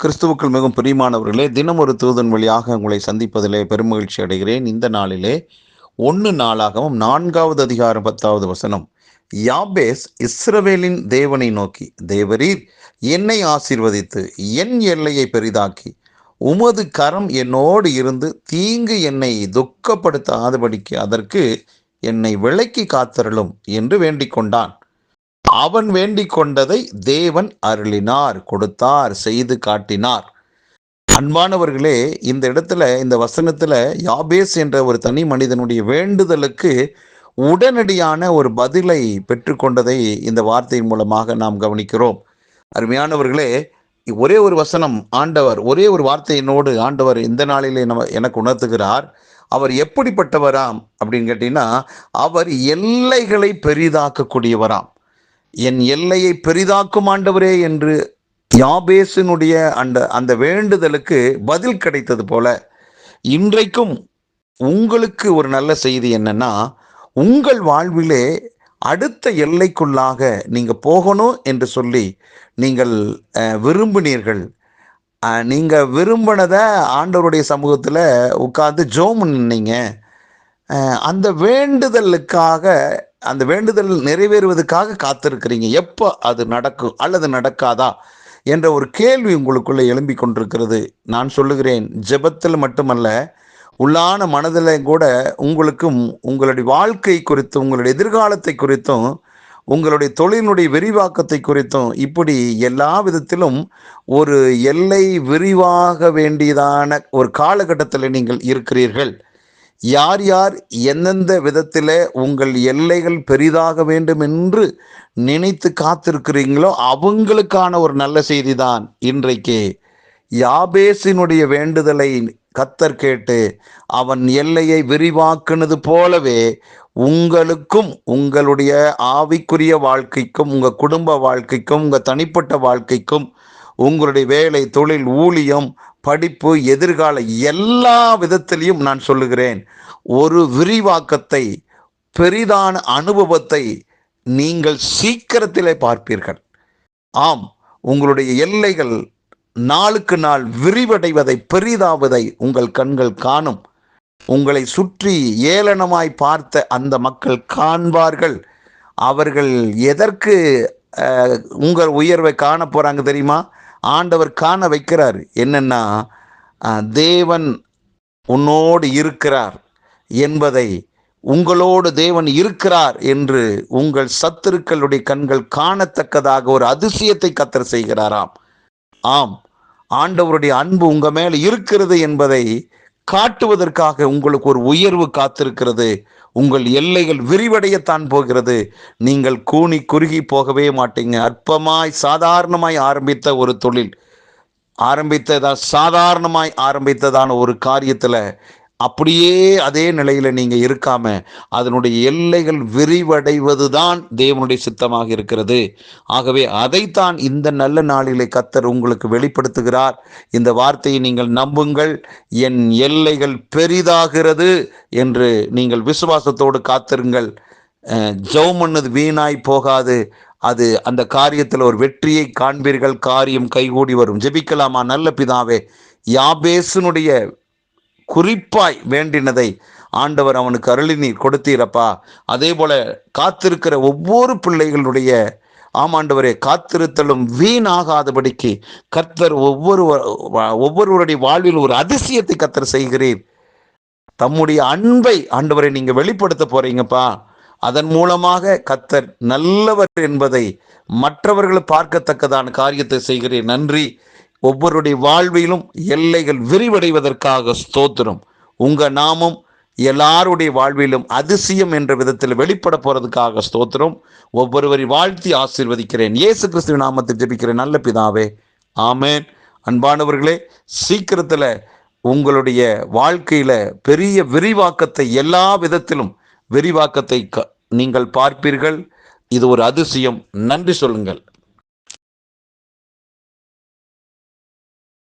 கிறிஸ்துவுக்குள் மிகவும் பிரியமானவர்களே தினம் ஒரு தூதன் வழியாக உங்களை சந்திப்பதிலே பெருமகிழ்ச்சி அடைகிறேன். இந்த நாளிலே ஒன்று நாளாகவும் நான்காவது அதிகாரம் பத்தாவது வசனம் யாபேஸ் இஸ்ரவேலின் தேவனை நோக்கி தேவரீர் என்னை ஆசீர்வதித்து என் எல்லையை பெரிதாக்கி உமது கரம் என்னோடு இருந்து தீங்கு என்னை துக்கப்படுத்தாதபடிக்கு அதற்கு என்னை விலக்கி காத்தருளும் என்று வேண்டிக் கொண்டான் அவன் வேண்டிக் கொண்டதை தேவன் அருளினார் கொடுத்தார் செய்து காட்டினார். அன்பானவர்களே இந்த இடத்துல இந்த வசனத்துல யாபேஸ் என்ற ஒரு தனி மனிதனுடைய வேண்டுதலுக்கு உடனடியான ஒரு பதிலை பெற்றுக்கொண்டதை இந்த வார்த்தையின் மூலமாக நாம் கவனிக்கிறோம். அருமையானவர்களே ஒரே ஒரு வசனம் ஆண்டவர் ஒரே ஒரு வார்த்தையினோடு ஆண்டவர் இந்த நாளிலே நம்ம எனக்கு உணர்த்துகிறார். அவர் எப்படிப்பட்டவராம் அப்படின்னு கேட்டீங்கன்னா அவர் எல்லைகளை பெரிதாக்கக்கூடியவராம். என் எல்லையை பெரிதாக்கும் ஆண்டவரே என்று யாபேசினுடைய அந்த அந்த வேண்டுதலுக்கு பதில் கிடைத்தது போல இன்றைக்கும் உங்களுக்கு ஒரு நல்ல செய்தி என்னன்னா உங்கள் வாழ்விலே அடுத்த எல்லைக்குள்ளாக நீங்கள் போகணும் என்று சொல்லி நீங்கள் விரும்பினீர்கள். நீங்கள் விரும்பினதை ஆண்டவருடைய சமூகத்தில் உட்கார்ந்து ஜோம் நின்னீங்க அந்த வேண்டுதலுக்காக அந்த வேண்டுதல் நிறைவேறுவதற்காக காத்திருக்கிறீங்க. எப்போ அது நடக்கும்? அல்லது நடக்காதா? என்ற ஒரு கேள்வி உங்களுக்குள்ளே எழும்பிக் கொண்டிருக்கிறது. நான் சொல்லுகிறேன் ஜெபத்தில் மட்டுமல்ல உள்ளான மனதில் கூட உங்களுக்கும் உங்களுடைய வாழ்க்கை குறித்தும் உங்களுடைய எதிர்காலத்தை குறித்தும் உங்களுடைய தொழிலினுடைய விரிவாக்கத்தை குறித்தும் இப்படி எல்லா விதத்திலும் ஒரு எல்லை விரிவாக வேண்டியதான ஒரு காலகட்டத்தில் நீங்கள் இருக்கிறீர்கள். யார் யார் எந்தெந்த விதத்தில் உங்கள் எல்லைகள் பெரிதாக வேண்டும் என்று நினைத்து காத்திருக்கிறீங்களோ அவங்களுக்கான ஒரு நல்ல செய்தி தான் இன்றைக்கு. யாபேசினுடைய வேண்டுதலை கத்தர் கேட்டு அவன் எல்லையை விரிவாக்குனது போலவே உங்களுக்கும் உங்களுடைய ஆவிக்குரிய வாழ்க்கைக்கும் உங்கள் குடும்ப வாழ்க்கைக்கும் உங்கள் தனிப்பட்ட வாழ்க்கைக்கும் உங்களுடைய வேலை தொழில் ஊழியம் படிப்பு எதிர்கால எல்லா விதத்திலையும் நான் சொல்லுகிறேன். ஒரு விரிவாக்கத்தை பெரிதான அனுபவத்தை நீங்கள் சீக்கிரத்திலே பார்ப்பீர்கள். ஆம் உங்களுடைய எல்லைகள் நாளுக்கு நாள் விரிவடைவதை பெரிதாவதை உங்கள் கண்கள் காணும். உங்களை சுற்றி ஏளனமாய் பார்த்த அந்த மக்கள் காண்பார்கள். அவர்கள் எதற்கு உங்கள் உயர்வை காண போகிறாங்க தெரியுமா? ஆண்டவர் காண வைக்கிறார். என்னென்னா தேவன் உன்னோடு இருக்கிறார் என்பதை உங்களோடு தேவன் இருக்கிறார் என்று உங்கள் சத்துருக்களுடைய கண்கள் காணத்தக்கதாக ஒரு அதிசயத்தை கத்தர் செய்கிறாராம். ஆம் ஆண்டவருடைய அன்பு உங்கள் மேலே இருக்கிறது என்பதை காட்டுவதற்காக உங்களுக்கு ஒரு உயர்வு காத்திருக்கிறது. உங்கள் எல்லைகள் விரிவடையத்தான் போகிறது. நீங்கள் கூனி குறுகி போகவே மாட்டீங்க. அற்பமாய் சாதாரணமாய் ஆரம்பித்த ஒரு தொழில் ஆரம்பித்ததா சாதாரணமாய் ஆரம்பித்ததான ஒரு காரியத்தில் அப்படியே அதே நிலையில நீங்க இருக்காம அதனுடைய எல்லைகள் விரிவடைவது தான் தேவனுடைய சித்தமாக இருக்கிறது. ஆகவே அதைத்தான் இந்த நல்ல நாளிலே கத்தர் உங்களுக்கு வெளிப்படுத்துகிறார். இந்த வார்த்தையை நீங்கள் நம்புங்கள். என் எல்லைகள் பெரிதாகிறது என்று நீங்கள் விசுவாசத்தோடு காத்திருங்கள். அஹ், வீணாய் போகாது. அது அந்த காரியத்தில் ஒரு வெற்றியை காண்பீர்கள். காரியம் கைகூடி வரும். ஜெபிக்கலாமா? நல்ல பிதாவே யாபேசனுடைய குறிப்பாய் வேண்டினதை ஆண்டவர் அவனுக்கு அருளினீர் கொடுத்தீரப்பா. அதே போல காத்திருக்கிற ஒவ்வொரு பிள்ளைகளுடைய ஆமாண்டவரே காத்திருத்தலும் வீணாகாதபடிக்கு கர்த்தர் ஒவ்வொரு ஒவ்வொருவருடைய வாழ்வில் ஒரு அதிசயத்தை கர்த்தர் செய்கிறீர். தம்முடைய அன்பை ஆண்டவரை நீங்க வெளிப்படுத்த போறீங்கப்பா. அதன் மூலமாக கத்தர் நல்லவர் என்பதை மற்றவர்கள் பார்க்கத்தக்கதான காரியத்தை செய்கிறேன் நன்றி. ஒவ்வொருடைய வாழ்விலும் எல்லைகள் விரிவடைவதற்காக ஸ்தோத்திரம். உங்கள் நாமம் எல்லாருடைய வாழ்விலும் அதிசயம் என்ற விதத்தில் வெளிப்பட போகிறதுக்காக ஸ்தோத்திரம். ஒவ்வொருவரை வாழ்த்தி ஆசீர்வதிக்கிறேன். இயேசு கிறிஸ்துவ நாமத்தில் ஜெபிக்கிறேன். நல்ல பிதாவே. ஆமேன். அன்பானவர்களே சீக்கிரத்தில் உங்களுடைய வாழ்க்கையில் பெரிய விரிவாக்கத்தை எல்லா விதத்திலும் விரிவாக்கத்தை க- நீங்கள் பார்ப்பீர்கள். இது ஒரு அதிசயம். நன்றி சொல்லுங்கள்.